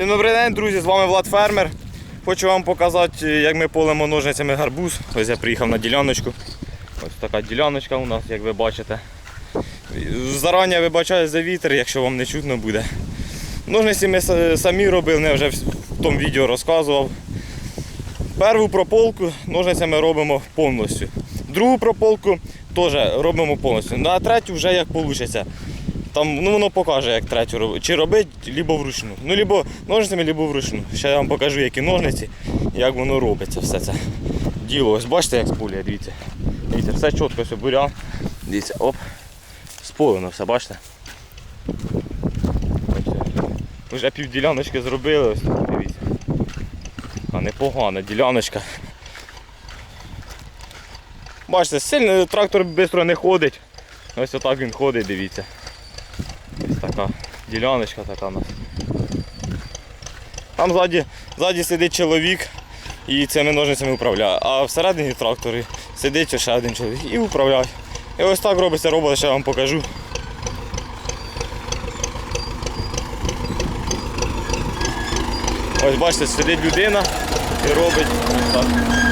Всім добрий день, друзі, з вами Влад Фермер. Хочу вам показати, як ми полимо ножницями гарбуз. Ось я приїхав на діляночку. Ось така діляночка у нас, як ви бачите. Зарані вибачаю за вітер, якщо вам не чутно буде. Ножниці ми самі робили, я вже в тому відео розказував. Перву прополку ножницями робимо повністю. Другу прополку теж робимо повністю. Ну, а третю вже як вийде. Там ну, воно покаже, як третю робити. Чи робити, либо вручну. Ну, либо ножницями, либо вручну. Ще я вам покажу, які ножниці, як воно робиться все це. Діло. Ось бачите, як споля, дивіться. Дивіться, все чітко, все бурян. Дивіться, оп. Сполено все, бачите? Вже пів діляночки зробили, ось дивіться. А непогана діляночка. Бачите, сильно трактор швидко не ходить. Ось отак він ходить, дивіться. Така діляночка така у нас. Там ззаді, ззаді сидить чоловік і цими ножницями управляє. А всередині тракторі сидить ще один чоловік і управляє. І ось так робиться робот, ще я вам покажу. Ось бачите, сидить людина і робить так.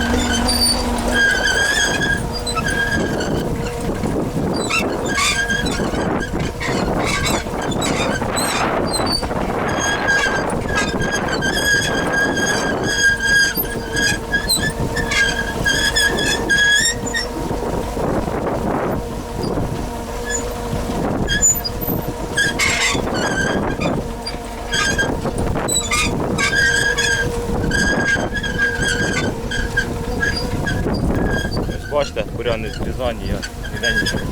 Зрізані, я ніде нічого.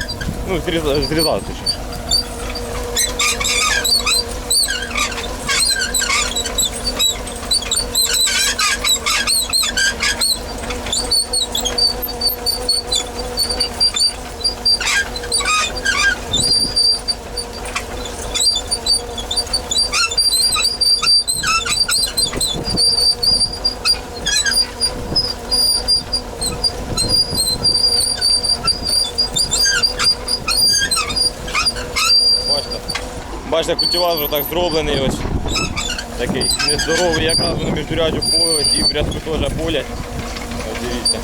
Ну, зрізав, зрізав точніше. Бачите, бачите, культиватор так зроблений ось. Такий нездоровий, якраз вони між рядю полить і в рядку теж полять. Ось дивіться.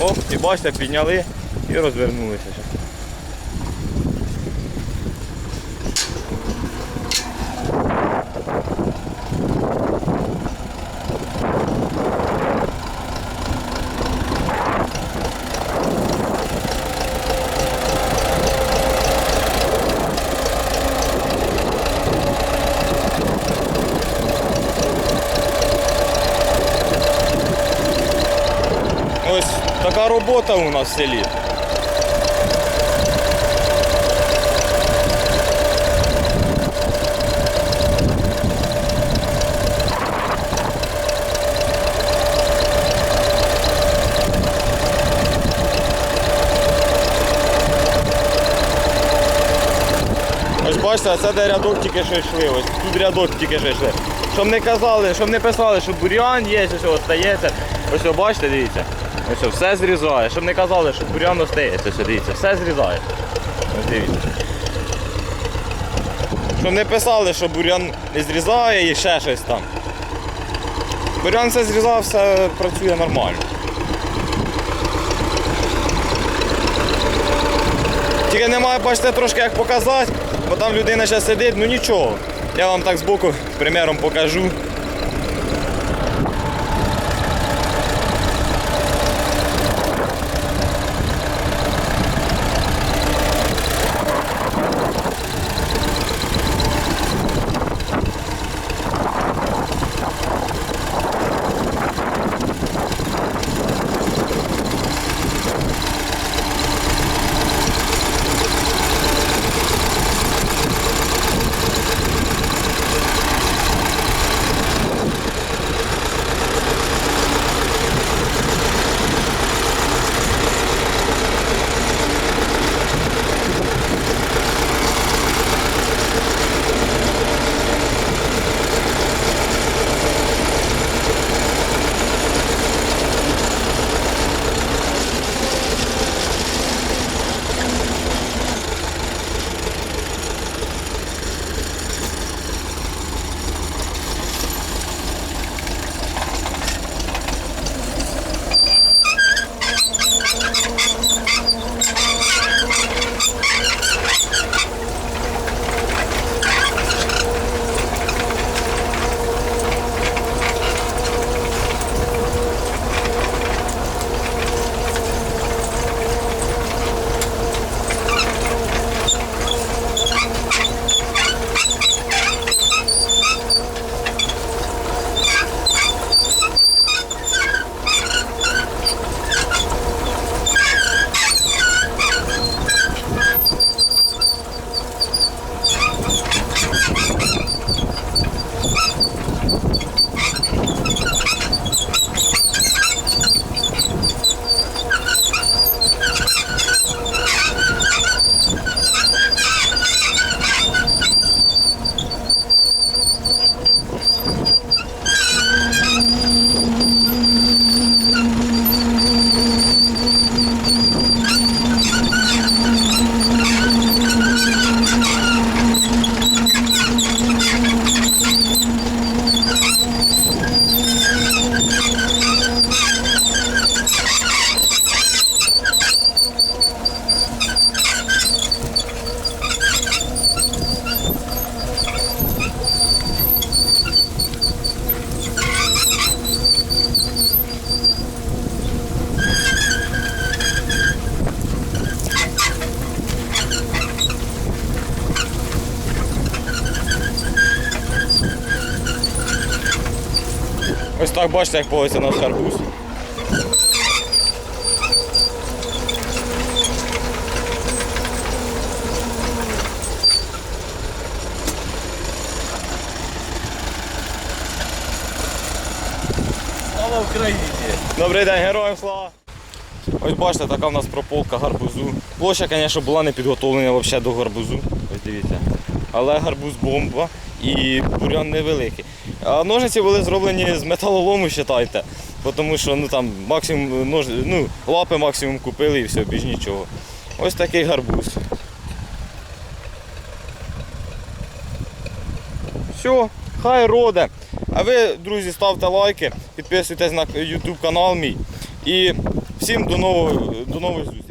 Оп, і бачите, підняли і розвернулися. така робота у нас в селі. Ось бачите, це де рядок тільки що йшли. Ось тут рядок тільки що йшли. Щоб не казали, щоб не писали, що бур'ян є, що остається. Ось о, бачите, дивіться. Ось все зрізає. Щоб не казали, що бур'ян остається. Ось дивіться, все зрізає. Ось дивіться. Щоб не писали, що бур'ян не зрізає і ще щось там. Бур'ян все зрізав, все працює нормально. Тільки немає, бачите, трошки як показати, бо там людина ще сидить, ну нічого. Я вам так збоку примером покажу. Так бачите, як политься наш гарбуз. Слава Україні! Добрий день, героям слава! Ось бачите, така в нас прополка гарбузу. Площа, звісно, була не підготовлена взагалі до гарбузу. Ось дивіться. Але гарбуз бомба і бурян невеликий. А ножниці були зроблені з металолому, вважайте. Тому що ну, там максимум нож... ну, лапи максимум купили і все, більш нічого. Ось такий гарбуз. Все, хай роде. А ви, друзі, ставте лайки, підписуйтесь на YouTube канал мій. І всім до нових, до нових зустрічей.